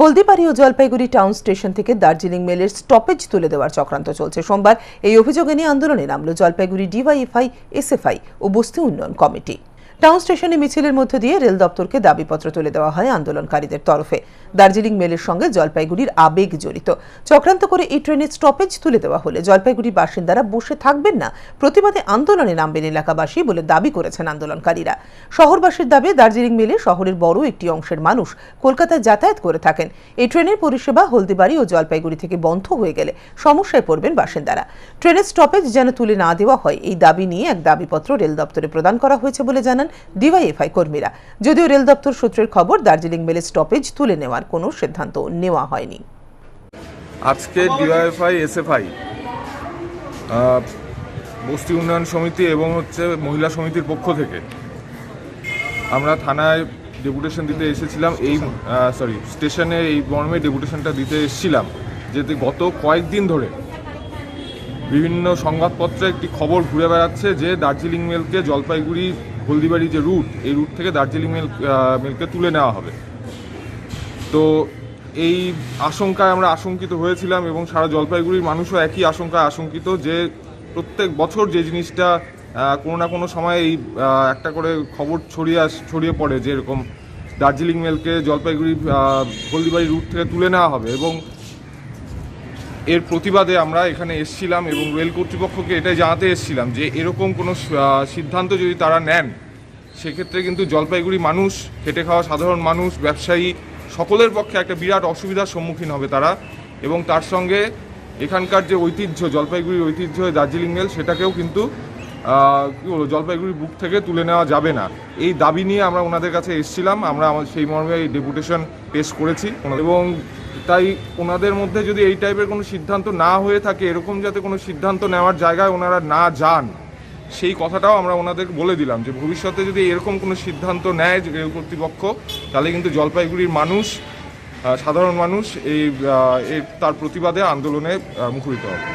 হলদিবাড়ি ও Jalpaiguri town station থেকে Darjeeling মেলের stoppage তুলে দেওয়ার চক্রান্ত চলছে। সোমবার এই অভিযোগে নিয়ে আন্দোলনে নামল জলপাইগুড়ি ডিওয়াইএফআই, এসএফআই ও বস্তি উন্নয়ন কমিটি। টাউন স্টেশনে মিছিলের মধ্য দিয়ে রেল দপ্তরকে দাবিপত্র তুলে দেওয়া হয় আন্দোলনকারীদের তরফে। দার্জিলিং মেলের সঙ্গে জলপাইগুড়ির আবেগ জড়িত। চক্রান্ত করে এই ট্রেনের স্টপেজ তুলে দেওয়া হলে জলপাইগুড়ির বাসিন্দারা বসে থাকবেন না, প্রতিবাদে আন্দোলনে নামবেন এলাকাবাসী বলে দাবি করেছেন আন্দোলনকারীরা। শহরবাসীর দাবি, দার্জিলিং মেলে শহরের বড় একটি অংশের মানুষ কলকাতায় যাতায়াত করে থাকেন। এই ট্রেনের পরিষেবা হলদিবাড়ি ও জলপাইগুড়ি থেকে বন্ধ হয়ে গেলে সমস্যায় পড়বেন বাসিন্দারা। ট্রেনের স্টপেজ যেন তুলে না দেওয়া হয়, এই দাবি নিয়ে এক দাবিপত্র রেল দপ্তরে প্রদান করা হয়েছে বলে জানান ডিওয়াইএফআই কর্মীরা। যদিও রেল দপ্তর সূত্রের খবর, দার্জিলিং মেলের স্টপেজ তুলে নেওয়ার কোনো সিদ্ধান্ত নেওয়া হয়নি। আজকে ডিওয়াইফআই এসএফআই বস্তি উন্নয়ন সমিতি এবং হচ্ছে মহিলা সমিতির পক্ষ থেকে আমরা থানায় ডেপুটেশন দিতে এসেছিলাম। এই সরি স্টেশনে এই মর্মে ডেপুটেশনটা দিতে এসেছিলাম। যেতে গত কয়েকদিন ধরে বিভিন্ন সংবাদপত্রে একটি খবর ঘুরে বেড়াচ্ছে যে দার্জিলিং মেলকে জলপাইগুড়ি হলদিবাড়ি যে রুট এই রুট থেকে দার্জিলিং মেলকে তুলে নেওয়া হবে। তো এই আশঙ্কায় আমরা আশঙ্কিত হয়েছিলাম এবং সারা জলপাইগুড়ির মানুষও একই আশঙ্কায় আশঙ্কিত যে প্রত্যেক বছর যে জিনিসটা কোনো না কোনো সময় এই একটা করে খবর ছড়িয়ে আস, ছড়িয়ে পড়ে যে এরকম দার্জিলিং মেলকে জলপাইগুড়ি হলদিবাড়ি রুট থেকে তুলে নেওয়া হবে এবং এর প্রতিবাদে আমরা এখানে এসছিলাম এবং রেল কর্তৃপক্ষকে এটাই জানাতে এসছিলাম যে এরকম কোনো সিদ্ধান্ত যদি তারা নেন, সেক্ষেত্রে কিন্তু জলপাইগুড়ি মানুষ, খেটে খাওয়া সাধারণ মানুষ, ব্যবসায়ী সকলের পক্ষে একটা বিরাট অসুবিধার সম্মুখীন হবে তারা। এবং তার সঙ্গে এখানকার যে ঐতিহ্য, জলপাইগুড়ির ঐতিহ্য দার্জিলিং মেল সেটাকেও কিন্তু কি বলব জলপাইগুড়ির বুক থেকে তুলে নেওয়া যাবে না। এই দাবি নিয়ে আমরা ওনাদের কাছে এসেছিলাম। আমরা আমার সেই মর্মে এই ডেপুটেশন পেশ করেছি। এবং তাই ওনাদের মধ্যে যদি এই টাইপের কোনো সিদ্ধান্ত না হয়ে থাকে, এরকম যাতে কোনো সিদ্ধান্ত নেওয়ার জায়গায় ওনারা না যান, সেই কথাটাও আমরা ওনাদের বলে দিলাম যে ভবিষ্যতে যদি এরকম কোনো সিদ্ধান্ত নেয় রেল কর্তৃপক্ষ, তাহলে কিন্তু জলপাইগুড়ির মানুষ সাধারণ মানুষ এই তার প্রতিবাদে আন্দোলনে মুখরিত হবে।